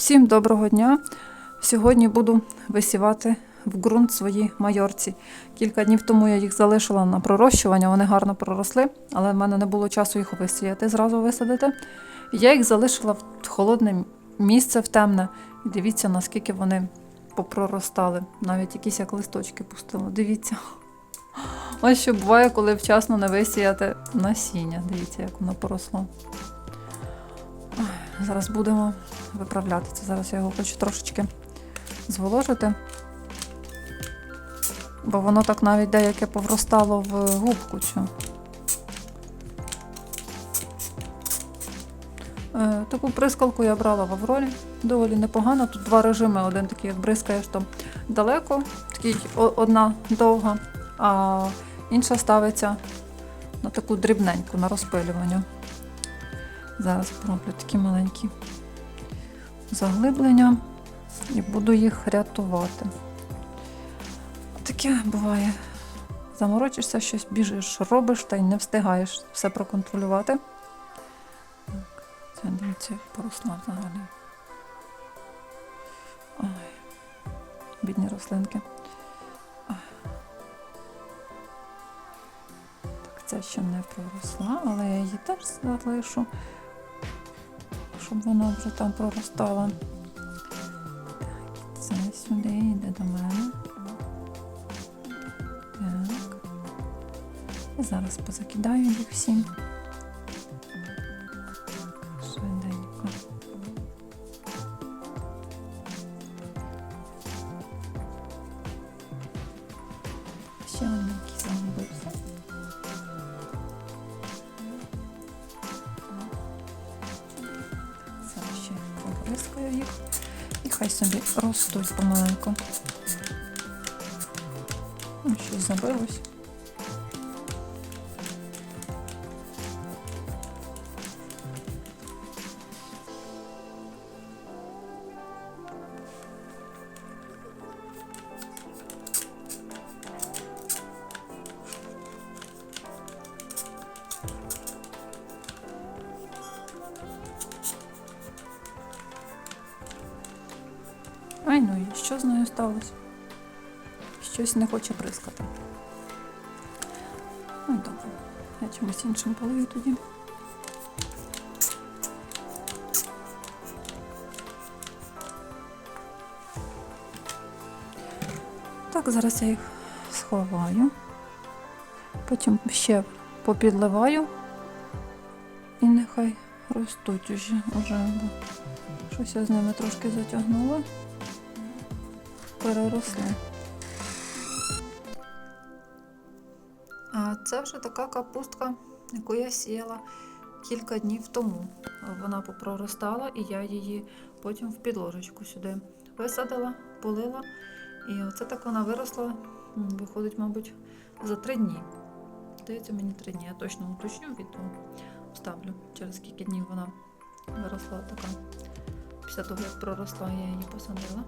Всім доброго дня! Сьогодні буду висівати в ґрунт свої майорці. Кілька днів тому я їх залишила на пророщування, вони гарно проросли, але в мене не було часу їх висіяти, зразу висадити. Я їх залишила в холодне місце в темне. І дивіться, наскільки вони попроростали. Навіть якісь як листочки пустила. Дивіться. Ось що буває, коли вчасно не висіяти насіння. Дивіться, як воно поросло. Зараз будемо виправляти це. Зараз я його хочу трошечки зволожити. Бо воно так навіть деяке повростало в губку цю. Е, Таку прискалку я брала в Аврорі. Доволі непогано. Тут два режими. Один такий, як бризкаєш там далеко, такий одна довга, а інша ставиться на таку дрібненьку, на розпилювання. Зараз пороблю такі маленькі заглиблення і буду їх рятувати. Таке буває. Заморочишся, щось біжиш, робиш та й не встигаєш все проконтролювати. Так, це дивіться, поросла взагалі. Ой, бідні рослинки. Ой. Так, ця ще не проросла, але я її теж залишу, щоб вона вже там проростала. Так, це сюди йде до мене. Так. І зараз позакидаю їх. Швиденько. Ще один ще їх. І хай собі ростуть помаленьку. Ну, щось забилось. Ай ну і що з нею сталося? Щось не хоче бризкати. Ну добре. Я чимось іншим полию тоді. Так, зараз я їх сховаю. Потім ще попідливаю. І нехай ростуть уже, уже щось я з ними трошки затягнула. Переросли. А це вже така капустка, яку я сіяла кілька днів тому. Вона попроростала, і я її потім в підложечку сюди висадила, полила. І оце так вона виросла, виходить, мабуть, за три дні. Здається, мені три дні. Я точно уточню відео вставлю, через скільки днів вона виросла така. Після того, як проросла, я її посадила.